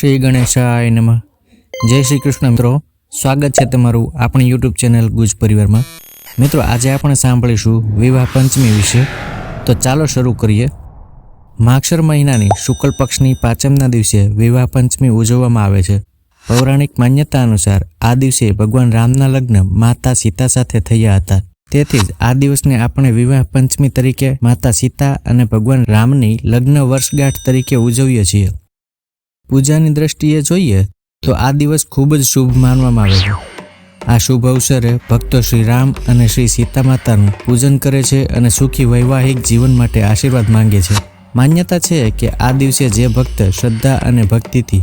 શ્રી ગણેશાય નમઃ. જય શ્રી કૃષ્ણ મિત્રો. સ્વાગત છે તમારું આપણી યુટ્યુબ ચેનલ ગુજ પરિવારમાં. મિત્રો, આજે આપણે સાંભળીશું વિવાહ પંચમી વિશે. તો ચાલો શરૂ કરીએ. માક્ષર મહિનાની શુક્લ પક્ષની પાંચમના દિવસે વિવાહ પંચમી ઉજવવામાં આવે છે. પૌરાણિક માન્યતા અનુસાર આ દિવસે ભગવાન રામના લગ્ન માતા સીતા સાથે થયા હતા. તેથી જ આ દિવસને આપણે વિવાહ પંચમી તરીકે માતા સીતા અને ભગવાન રામની લગ્ન વર્ષગાંઠ તરીકે ઉજવીએ છીએ. પૂજાની દ્રષ્ટિએ જોઈએ તો આ દિવસ ખૂબ જ શુભ માનવામાં આવે છે. આ શુભ અવસરે ભક્તો શ્રી રામ અને શ્રી સીતા માતાનું પૂજન કરે છે અને સુખી વૈવાહિક જીવન માટે આશીર્વાદ માંગે છે. માન્યતા છે કે આ દિવસે જે ભક્ત શ્રદ્ધા અને ભક્તિથી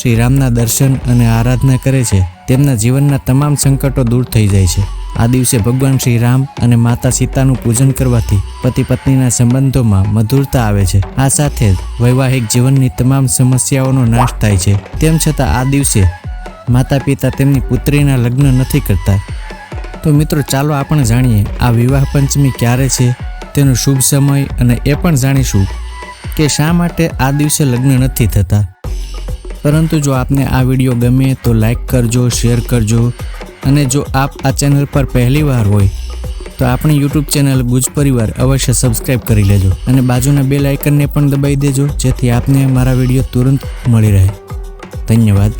શ્રી રામના દર્શન અને આરાધના કરે છે, તેમના જીવનના તમામ સંકટો દૂર થઈ જાય છે. આ દિવસે ભગવાન શ્રી રામ અને માતા સીતાનું પૂજન કરવાથી પતિ પત્નીના સંબંધોમાં મધુરતા આવે છે. આ સાથે જ વૈવાહિક જીવનની તમામ સમસ્યાઓનો નાશ થાય છે. તેમ છતાં આ દિવસે માતા પિતા તેમની પુત્રીના લગ્ન નથી કરતા. તો મિત્રો, ચાલો આપણે જાણીએ આ વિવાહ પંચમી ક્યારે છે? તેનો શુભ સમય અને એ પણ જાણીશું કે શા માટે આ દિવસે લગ્ન નથી થતા. પરંતુ જો આપને આ વીડિયો ગમે તો લાઈક કરજો, શેર કરજો અને જો આપ આ ચેનલ પર પહેલી વાર હોય, તો આપણી યુટ્યુબ ચેનલ ગુજ પરિવાર અવશ્ય સબસ્ક્રાઇબ કરી લેજો અને બાજુના બેલ આઇકનને પણ દબાઈ દેજો, જેથી આપને મારા વીડિયો તુરંત મળી રહે. ધન્યવાદ.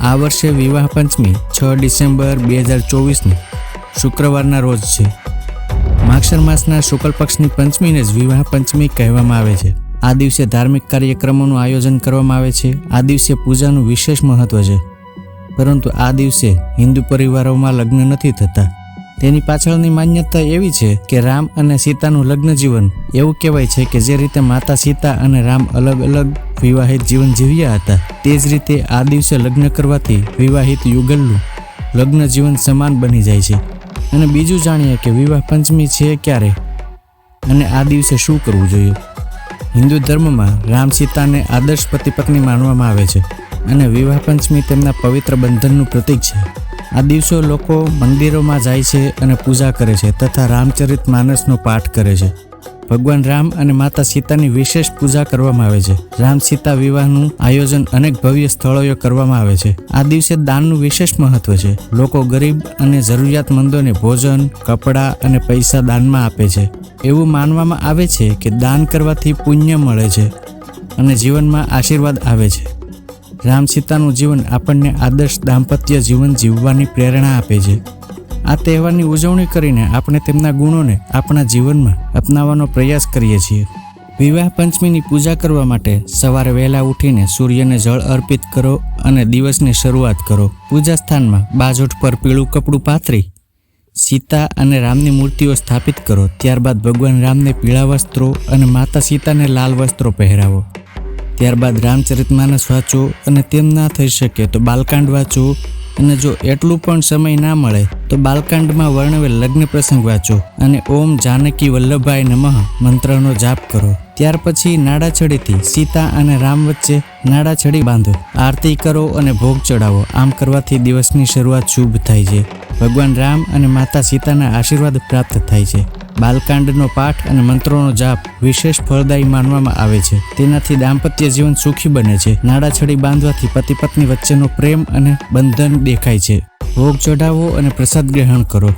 આ વર્ષે વિવાહ પંચમી, છ ડિસેમ્બર બે હજાર ચોવીસની શુક્રવારના રોજ છે. માક્ષર માસના શુક્લ પક્ષની પંચમીને જ વિવાહ પંચમી કહેવામાં આવે છે. આ દિવસે ધાર્મિક કાર્યક્રમોનું આયોજન કરવામાં આવે છે. આ દિવસે પૂજાનું વિશેષ મહત્વ છે. પરંતુ આ દિવસે હિન્દુ પરિવારોમાં લગ્ન નથી થતા. તેની પાછળની માન્યતા એવી છે કે રામ અને સીતાનું લગ્ન જીવન એવું કહેવાય છે કે જે રીતે માતા સીતા અને રામ અલગ અલગ વિવાહિત જીવન જીવ્યા હતા, તે જ રીતે આ દિવસે લગ્ન કરવાથી વિવાહિત યુગલનું લગ્ન જીવન સમાન બની જાય છે. અને બીજું જાણીએ કે વિવાહ પંચમી છે ક્યારે? અને આ દિવસે શું કરવું જોઈએ? હિન્દુ ધર્મમાં રામ સીતાને આદર્શ પતિ પત્ની માનવામાં આવે છે. અને વિવાહ પંચમી તેમના પવિત્ર બંધનનું પ્રતીક છે. આ દિવસો લોકો મંદિરોમાં જાય છે અને પૂજા કરે છે તથા રામચરિત માનસનો પાઠ કરે છે. ભગવાન રામ અને માતા સીતાની વિશેષ પૂજા કરવામાં આવે છે. રામ સીતા વિવાહનું આયોજન અનેક ભવ્ય સ્થળોએ કરવામાં આવે છે. આ દિવસે દાનનું વિશેષ મહત્વ છે. લોકો ગરીબ અને જરૂરિયાતમંદોને ભોજન, કપડાં અને પૈસા દાનમાં આપે છે. એવું માનવામાં આવે છે કે દાન કરવાથી પુણ્ય મળે છે અને જીવનમાં આશીર્વાદ આવે છે. રામ સીતાનું જીવન આપણને આદર્શ દાંપત્ય જીવન જીવવાની પ્રેરણા આપે છે. આ તહેવારની ઉજવણી કરીને આપણે તેમના ગુણોને આપણા જીવનમાં અપનાવવાનો પ્રયાસ કરીએ છીએ. વિવાહ પંચમીની પૂજા કરવા માટે સવારે વહેલા ઉઠીને સૂર્યને જળ અર્પિત કરો અને દિવસની શરૂઆત કરો. પૂજા સ્થાનમાં બાજોઠ પર પીળું કપડું પાથરી, સીતા અને રામની મૂર્તિઓ સ્થાપિત કરો. ત્યારબાદ ભગવાન રામને પીળા વસ્ત્રો અને માતા સીતાને લાલ વસ્ત્રો પહેરાવો. ત્યારબાદ રામચરિતમાનસ વાંચો અને તેમ ના થઈ શકે તો બાલકાંડ વાંચો. અને જો એટલું પણ સમય ના મળે, તો બાલકાંડમાં વર્ણવેલ લગ્ન પ્રસંગ વાંચો અને ઓમ જાનકી વલ્લભભાઈ નમઃ મંત્રનો જાપ કરો. ત્યાર પછી નાડાછડીથી સીતા અને રામ વચ્ચે નાડાછડી બાંધો. આરતી કરો અને ભોગ ચડાવો આમ કરવાથી દિવસની શરૂઆત શુભ થાય છે. ભગવાન રામ અને માતા સીતાના આશીર્વાદ પ્રાપ્ત થાય છે. બાલકાંડનો પાઠ અને મંત્રોનો જાપ વિશેષ ફળદાયી માનવામાં આવે છે. તેનાથી દાંપત્ય જીવન સુખી બને છે. નાડાછડી બાંધવાથી પતિ પત્ની વચ્ચેનો પ્રેમ અને બંધન દેખાય છે. ભોગ ચઢાવો અને પ્રસાદ ગ્રહણ કરો.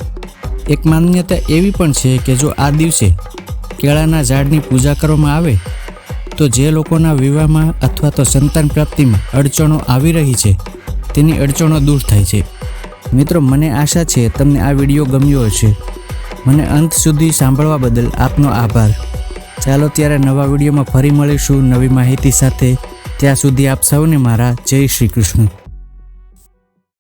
એક માન્યતા એવી પણ છે કે જો આ દિવસે કેળાના ઝાડની પૂજા કરવામાં આવે, તો જે લોકોના વિવાહમાં અથવા તો સંતાન પ્રાપ્તિમાં અડચણો આવી રહી છે, તેની અડચણો દૂર થાય છે. મિત્રો, મને આશા છે તમને આ વીડિયો ગમ્યો હશે. મને અંત સુધી સાંભળવા બદલ આપનો આભાર. ચાલો ત્યારે નવા વિડીયોમાં ફરી મળીશું નવી માહિતી સાથે. ત્યાં સુધી આપ સૌને મારા જય શ્રી કૃષ્ણ.